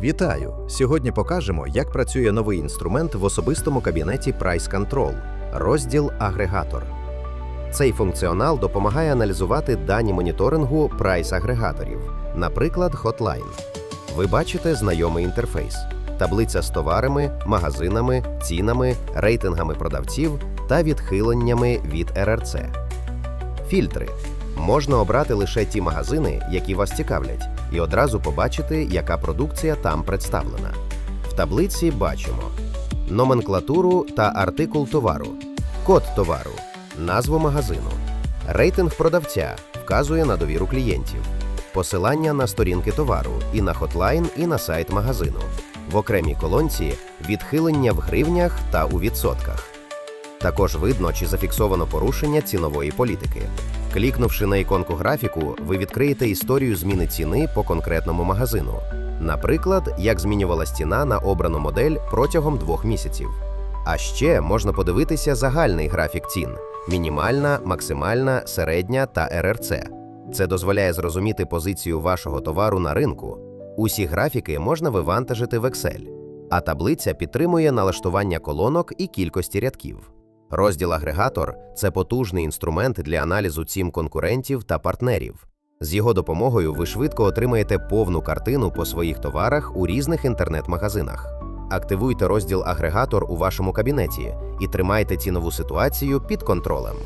Вітаю! Сьогодні покажемо, як працює новий інструмент в особистому кабінеті Price Control – розділ Агрегатор. Цей функціонал допомагає аналізувати дані моніторингу прайс-агрегаторів, наприклад, Hotline. Ви бачите знайомий інтерфейс: таблиця з товарами, магазинами, цінами, рейтингами продавців та відхиленнями від РРЦ. Фільтри. Можна обрати лише ті магазини, які вас цікавлять, і одразу побачити, яка продукція там представлена. В таблиці бачимо номенклатуру та артикул товару, код товару, назву магазину, рейтинг продавця вказує на довіру клієнтів, посилання на сторінки товару і на хотлайн, і на сайт магазину. В окремій колонці відхилення в гривнях та у відсотках. Також видно, чи зафіксовано порушення цінової політики. Клікнувши на іконку графіку, ви відкриєте історію зміни ціни по конкретному магазину. Наприклад, як змінювалась ціна на обрану модель протягом двох місяців. А ще можна подивитися загальний графік цін: мінімальна, максимальна, середня та РРЦ. Це дозволяє зрозуміти позицію вашого товару на ринку. Усі графіки можна вивантажити в Excel, а таблиця підтримує налаштування колонок і кількості рядків. Розділ агрегатор це потужний інструмент для аналізу цін конкурентів та партнерів. З його допомогою ви швидко отримаєте повну картину по своїх товарах у різних інтернет-магазинах. Активуйте розділ агрегатор у вашому кабінеті і тримайте цінову ситуацію під контролем.